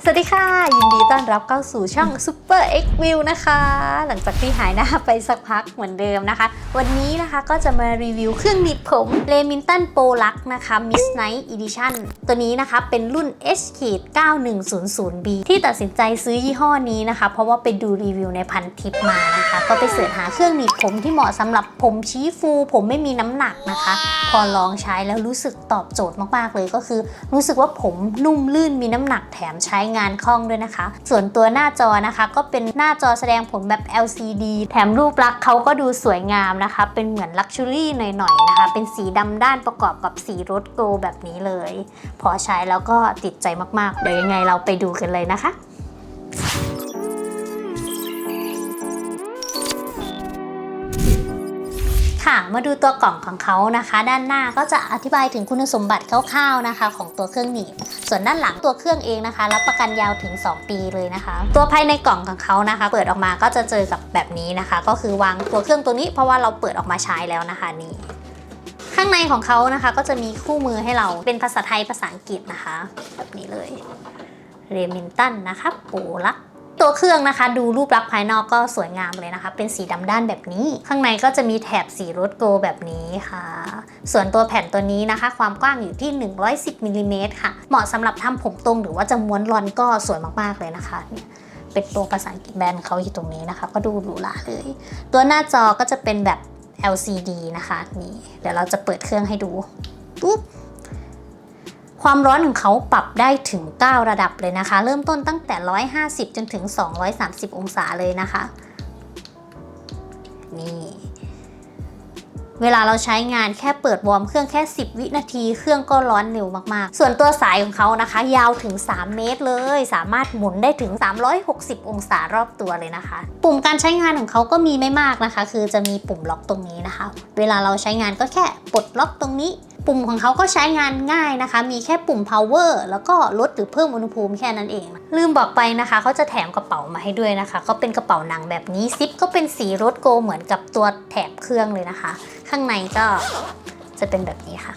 สวัสดีค่ะ ยินดีต้อนรับเข้าสู่ช่อง Super X View นะคะ หลังจากที่หายหน้าไปสักพักเหมือนเดิมนะคะ วันนี้นะคะก็จะมารีวิวเครื่องหนีบผม Remington Pro Lux นะคะ Midnight Edition ตัวนี้นะคะเป็นรุ่น H 9100B ที่ตัดสินใจซื้อยี่ห้อนี้นะคะ เพราะว่าไปดูรีวิวในพันทิปมานะคะ ก็ไปเสิร์ชหาเครื่องหนีบผมที่เหมาะสำหรับผมชี้ฟู ผมไม่มีน้ำหนักนะคะ พอลองใช้แล้วรู้สึกตอบโจทย์มากๆเลยก็คือ รู้สึกว่าผมนุ่มลื่นมีน้ำหนักแถมใช้งานคล่องด้วยนะคะ ส่วนตัวหน้าจอนะคะก็เป็นหน้าจอแสดงผลแบบ LCD แถมรูปลักษณ์เขาก็ดูสวยงามนะคะ เป็นเหมือนลักชัวรี่หน่อยๆนะคะ เป็นสีดำด้านประกอบกับสีรถโกลแบบนี้เลย พอใช้แล้วก็ติดใจมากๆ เดี๋ยวยังไงเราไปดูกันเลยนะคะ ค่ะ มาดูตัวกล่องของเขานะคะ ด้านหน้าก็จะอธิบายถึงคุณสมบัติคร่าวๆนะคะ ของตัวเครื่องหนีบส่วนด้านหลังตัวเครื่องเองนะคะ รับประกันยาวถึง 2 ปีเลยนะคะ ตัวภายในกล่องของเขานะคะ เปิดออกมาก็จะเจอกับแบบนี้นะคะ ก็คือวางตัวเครื่องตัวนี้เพราะว่าเราเปิดออกมาใช้แล้วนะคะนี่ข้างในของเขานะคะก็จะมีคู่มือให้เราเป็นภาษาไทยภาษาอังกฤษนะคะ แบบนี้เลยเรมินตันนะคะปูลัก ตัวเครื่องนะคะ ดูรูปลักษณ์ภายนอกก็สวยงามเลยนะคะ เป็นสีดำด้านแบบนี้ ข้างในก็จะมีแถบสีรถโกแบบนี้ค่ะ ส่วนตัวแผ่นตัวนี้นะคะ ความกว้างอยู่ที่ 110มิลลิเมตรค่ะ เหมาะสำหรับทำผมตรงหรือว่าจะม้วนรอนก็สวยมากๆเลยนะคะเนี่ยเป็นตัวภาษาอังกฤษแบรนด์เขาอยู่ตรงนี้นะคะ ก็ดูหรูหราเลย ตัวหน้าจอก็จะเป็นแบบ LCD นะคะนี่เดี๋ยวเราจะเปิดเครื่องให้ดูปุ๊บ ความร้อนของเขาปรับได้ถึง 9 ระดับเลยนะคะ เริ่มต้นตั้งแต่ 150 จนถึง 230 องศาเลยนะคะ นี่ เวลาเราใช้งานแค่เปิดวอร์มเครื่องแค่ 10 วินาทีเครื่องก็ร้อนเร็วมากๆ ส่วนตัวสายของเขานะคะ ยาวถึง 3 เมตรเลย สามารถหมุนได้ถึง 360 องศารอบตัวเลยนะคะ ปุ่มการใช้งานของเขาก็มีไม่มากนะคะ คือจะมีปุ่มล็อกตรงนี้นะคะ เวลาเราใช้งานก็แค่ปลดล็อกตรงนี้ปุ่มของเขาก็ใช้งานง่ายนะคะ มีแค่ปุ่ม power แล้วก็ลดหรือเพิ่มอุณหภูมิแค่นั้นเอง ลืมบอกไปนะคะ เขาจะแถมกระเป๋ามาให้ด้วยนะคะ ก็เป็นกระเป๋าหนังแบบนี้ ซิปก็เป็นสีรถโกเหมือนกับตัวแถบเครื่องเลยนะคะข้างในก็จะเป็นแบบนี้ค่ะ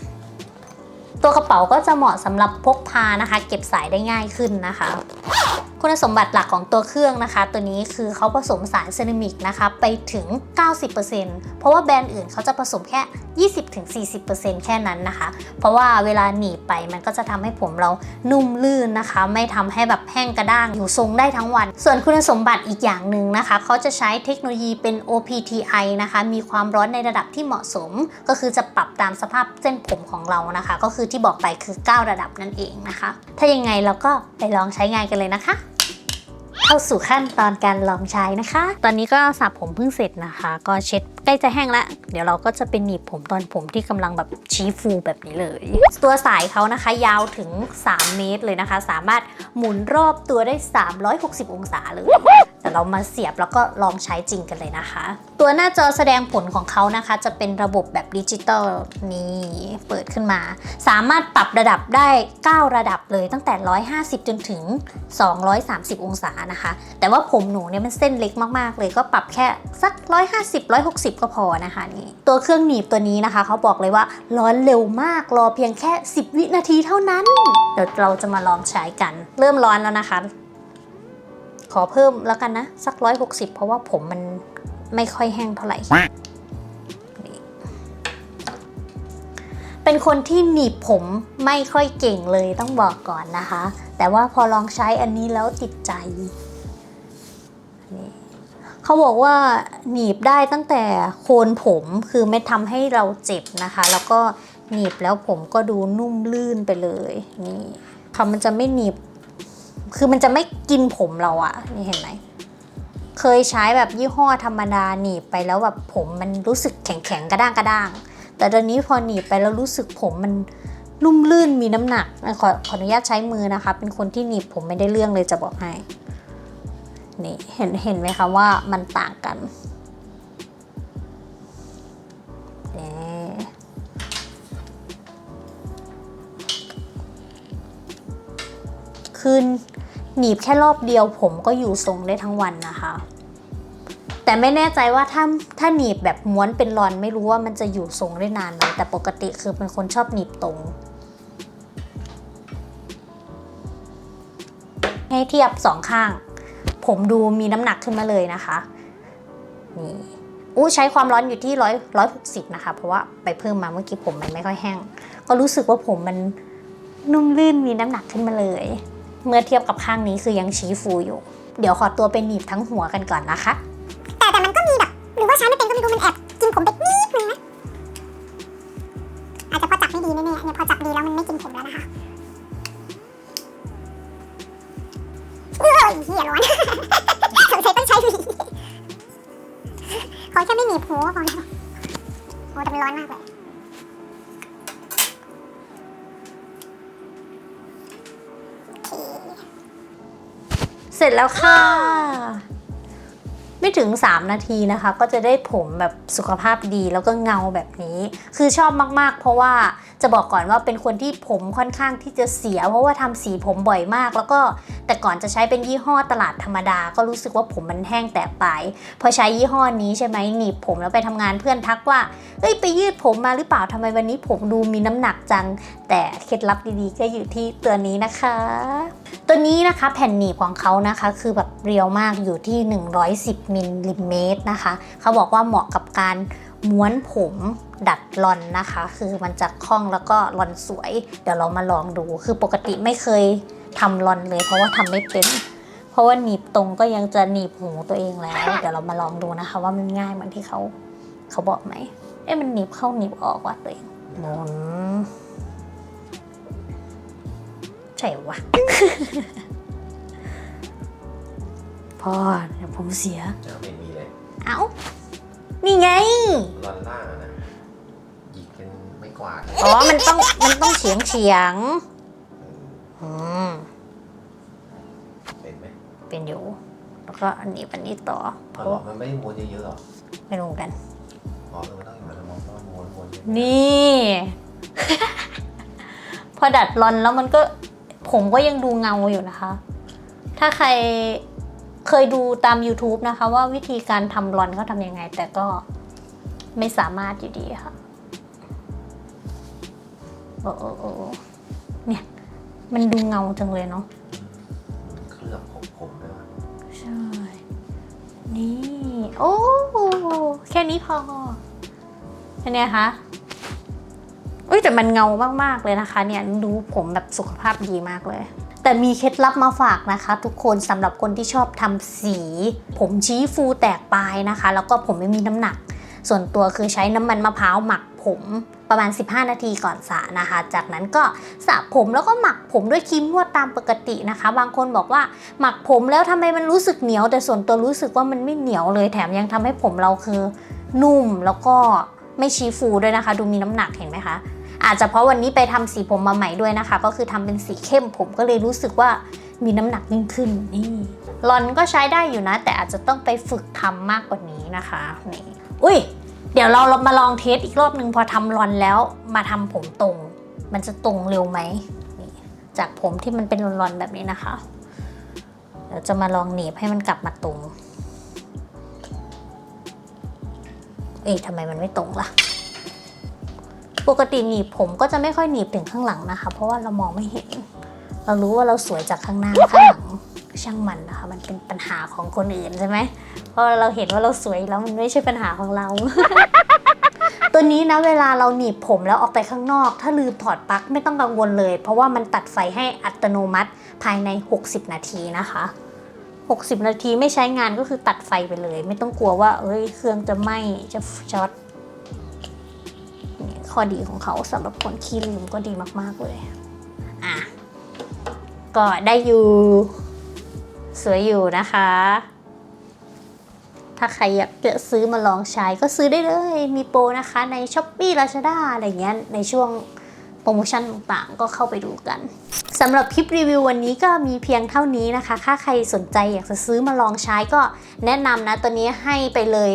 ตัวกระเป๋าก็จะเหมาะสำหรับพกพานะคะ เก็บสายได้ง่ายขึ้นนะคะ คุณสมบัติหลักของตัวเครื่องนะคะ ตัวนี้คือเขาผสมสารเซรามิกนะคะไปถึง 90%เพราะว่าแบรนด์อื่นเขาจะผสมแค่ 20-40%แค่นั้นนะคะ เพราะว่าเวลาหนีบไปมันก็จะทำให้ผมเรานุ่มลื่นนะคะ ไม่ทำให้แบบแห้งกระด้างอยู่ทรงได้ทั้งวัน ส่วนคุณสมบัติอีกอย่างหนึ่งนะคะเขาจะใช้เทคโนโลยีเป็น OPTI นะคะ มีความร้อนในระดับที่เหมาะสม ก็คือจะปรับตามสภาพเส้นผมของเรานะคะ ก็คือที่บอกไปคือ 9 ระดับนั่นเองนะคะ ถ้ายังไงเราก็ไปลองใช้งานกันเลยนะคะ เข้าสู่ขั้นตอนการลองใช้นะคะ ตอนนี้ก็สระผมเพิ่งเสร็จนะคะ ก็เช็ดใกล้จะแห้งแล้ว เดี๋ยวเราก็จะเป็นหนีบผมตอนผมที่กำลังแบบชี้ฟูแบบนี้เลย ตัวสายเขานะคะ ยาวถึง 3 เมตรเลยนะคะ สามารถหมุนรอบตัวได้ 360 องศาเลย เรามาเสียบแล้วก็ลองใช้จริงกันเลยนะคะ ตัวหน้าจอแสดงผลของเขานะคะ จะเป็นระบบแบบดิจิตอลนี่เปิดขึ้นมา สามารถปรับระดับได้ 9 ระดับเลยตั้งแต่ 150 จนถึง 230 องศานะคะ แต่ว่าผมหนูเนี่ยมันเส้นเล็กมากๆ เลยก็ปรับแค่สัก 150 160 ก็พอนะคะนี่ตัวเครื่องหนีบตัวนี้นะคะ เขาบอกเลยว่าร้อนเร็วมากรอเพียงแค่ 10 วินาทีเท่านั้น เดี๋ยวเราจะมาลองใช้กัน เริ่มร้อนแล้วนะคะ ขอเพิ่มแล้วกันนะ สัก160เพราะว่าผมมันไม่ค่อยแห้งเท่าไหร่ เป็นคนที่หนีบผมไม่ค่อยเก่งเลยต้องบอกก่อนนะคะ แต่ว่าพอลองใช้อันนี้แล้วติดใจนี่เขาบอกว่าหนีบได้ตั้งแต่โคนผมคือไม่ทำให้เราเจ็บนะคะ แล้วก็หนีบแล้วผมก็ดูนุ่มลื่นไปเลย นี่ค่ะมันจะไม่หนีบ คือมันจะไม่กินผมเราอะนี่เห็นไหมเคยใช้แบบยี่ห้อธรรมดาหนีบไปแล้วแบบผมมันรู้สึกแข็งแข็งๆกระด้างกระด้าง แต่ตอนนี้พอหนีบไปแล้วรู้สึกผมมันนุ่มลื่นมีน้ำหนักขอขออนุญาตใช้มือนะคะ เป็นคนที่หนีบผมไม่ได้เรื่องเลยจะบอกให้นี่เห็นเห็นไหมคะว่ามันต่างกันคือ หนีบแค่รอบเดียวผมก็อยู่ทรงได้ทั้งวันนะคะ แต่ไม่แน่ใจว่าถ้าถ้าหนีบแบบม้วนเป็นรอนไม่รู้ว่ามันจะอยู่ทรงได้นานไหมแต่ปกติคือเป็นคนชอบหนีบตรง ให้เทียบสองข้าง ผมดูมีน้ำหนักขึ้นมาเลยนะคะนี่อู้ใช้ความร้อนอยู่ที่ร้อยร้อยหกสิบนะคะ เพราะว่าไปเพิ่มมาเมื่อกี้ผมมันไม่ค่อยแห้ง ก็รู้สึกว่าผมมันนุ่มลื่นมีน้ำหนักขึ้นมาเลย เมื่อเทียบกับข้างนี้คือยังชี้ฟูอยู่ เดี๋ยวขอตัวไปหนีบทั้งหัวกันก่อนนะคะ แต่แต่มันก็มีแบบ หรือว่าใช้ไม่เป็นก็ไม่รู้มันแอบกินผมไปนิดนึงนะอาจจะเพอจับไม่ดีแน่ๆเนี่ยพอจับดีแล้วมันไม่กินผมแล้วนะคะเอ้ยเหี้ยร้อนสงสัยต้องใช้หวีเขาแค่ไม่หนีบหัวพอแล้วโอ้แต่มันร้อนมากเลย ร็จแล้วค่ะ ไม่ถึง 3 นาทีนะคะ ก็จะได้ผมแบบสุขภาพดีแล้วก็เงาแบบนี้ คือชอบมากๆ เพราะว่าจะบอกก่อนว่าเป็นคนที่ผมค่อนข้างที่จะเสีย เพราะว่าทำสีผมบ่อยมาก แล้วก็แต่ก่อนจะใช้เป็นยี่ห้อตลาดธรรมดา ก็รู้สึกว่าผมมันแห้งแตกไปพอใช้ยี่ห้อนี้ใช่ไหมหนีบผมแล้วไปทำงานเพื่อนทักว่าเอ้ยไปยืดผมมาหรือเปล่าทำไมวันนี้ผมดูมีน้ำหนักจัง แต่เคล็ดลับดีๆก็อยู่ที่ตัวนี้นะคะ ตัวนี้นะคะแผ่นหนีบของเขานะคะคือแบบเรียวมากอยู่ที่ 110มิลลิเมตรนะคะ เขาบอกว่าเหมาะกับการม้วนผมดัดลอนนะคะ คือมันจะคล่องแล้วก็ลอนสวย เดี๋ยวเรามาลองดู คือปกติไม่เคยทำลอนเลย เพราะว่าทำไม่เป็น เพราะว่าหนีบตรงก็ยังจะหนีบหูตัวเองแล้ว เดี๋ยวเรามาลองดูนะคะ ว่ามันง่ายเหมือนที่เขาเขาบอกไหม เอ๊ะมันหนีบเข้าหนีบออกว่ะตัวเองหมุน ใช่วะ พ่อเดี๋ยวผมเสีย ยังไม่มีเลยเอ้า นี่ไงรอนล่างอะนะหยิกเป็นไม่กวาดอ๋อ มันต้อง มันต้องเฉียงเฉียงๆอืม เป็นไหมเป็นอยู่ แล้วก็อันนี้อันนี้ต่อเพอ๋อราะหรอว่ามันไม่ได้ม้วนเยอะๆหรอไม่รู้เหมือนกัน อ๋อเออต้องอย่างนั้นมองว่าม้วนม้วนเยอะนี่ พอดัดรอนแล้วมันก็ ผมก็ยังดูเงาอยู่นะคะ ถ้าใครเคยดูตาม YouTube นะคะ ว่าวิธีการทำรอนเขาทำยังไง แต่ก็ไม่สามารถอยู่ดีค่ะ โอ้โอ้โอ้เนี่ย มันดูเงาจังเลยเนาะมันเคลือบผมผมด้วยวะใช่ นี่ โอ้ แค่นี้พอแค่เนี้ยคะอุ้ย แต่มันเงามากๆเลยนะคะเนี่ยดูผมแบบสุขภาพดีมากเลยแต่มีเคล็ดลับมาฝากนะคะ ทุกคนสำหรับคนที่ชอบทำสี ผมชี้ฟูแตกปลายนะคะ แล้วก็ผมไม่มีน้ำหนัก ส่วนตัวคือใช้น้ำมันมะพร้าวหมักผมประมาณ 15 นาทีก่อนสระนะคะ จากนั้นก็สระผมแล้วก็หมักผมด้วยครีมนวดตามปกตินะคะ บางคนบอกว่าหมักผมแล้วทำไมมันรู้สึกเหนียว แต่ส่วนตัวรู้สึกว่ามันไม่เหนียวเลยแถมยังทำให้ผมเราคือนุ่มแล้วก็ไม่ชี้ฟูด้วยนะคะ ดูมีน้ำหนักเห็นไหมคะ อาจจะเพราะวันนี้ไปทำสีผมมาใหม่ด้วยนะคะ ก็คือทำเป็นสีเข้มผมก็เลยรู้สึกว่ามีน้ำหนักยิ่งขึ้นนี่ลอนก็ใช้ได้อยู่นะ แต่อาจจะต้องไปฝึกทำมากกว่านี้นะคะนี่อุ้ยเดี๋ยวเรามาลองเทสอีกรอบหนึ่งพอทำรอนแล้วมาทำผมตรง มันจะตรงเร็วไหมนี่จากผมที่มันเป็นรอนๆแบบนี้นะคะเดี๋ยวจะมาลองหนีบให้มันกลับมาตรง เอ๊ะทำไมมันไม่ตรงล่ะ ปกติหนีบผมก็จะไม่ค่อยหนีบถึงข้างหลังนะคะ เพราะว่าเรามองไม่เห็น เรารู้ว่าเราสวยจากข้างหน้าข้างหลังช่างมันนะคะ มันเป็นปัญหาของคนอื่นใช่ไหมเพราะเราเห็นว่าเราสวยแล้วมันไม่ใช่ปัญหาของเรา ตัวนี้นะเวลาเราหนีบผมแล้วออกไปข้างนอก ถ้าลืมถอดปลั๊กไม่ต้องกังวลเลย เพราะว่ามันตัดไฟให้อัตโนมัติภายใน 60 นาทีนะคะ 60 นาทีไม่ใช้งานก็คือตัดไฟไปเลย ไม่ต้องกลัวว่า เอ้ยเครื่องจะไหม้จะช็อต ข้อดีของเขาสำหรับคนขี้ลืมก็ดีมาก ๆ เลย อะ ก็ได้อยู่ สวยอยู่นะคะ ถ้าใครอยากจะซื้อมาลองใช้ก็ซื้อได้เลย มีโปรนะคะใน s h อ p e e Lazada อะไรเงี้ย ในช่วงโปรโมชั่นต่างๆ ก็เข้าไปดูกันสำหรับคลิปรีวิววันนี้ก็มีเพียงเท่านี้นะคะ ถ้าใครสนใจอยากจะซื้อมาลองใช้ก็แนะนำนะตัวนี้ให้ไปเลย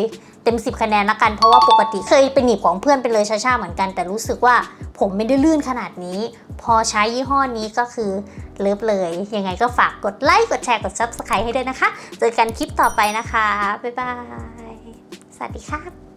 ต็ม 10 คะแนนละกัน เพราะว่าปกติเคยไปหนีบของเพื่อนไปเลยช้าๆเหมือนกัน แต่รู้สึกว่าผมไม่ได้ลื่นขนาดนี้ พอใช้ยี่ห้อนี้ก็คือเลิฟเลย ยังไงก็ฝากกดไลค์ กดแชร์ กด Subscribe ให้ด้วยนะคะ เจอกันคลิปต่อไปนะคะ บ๊ายบาย สวัสดีครับ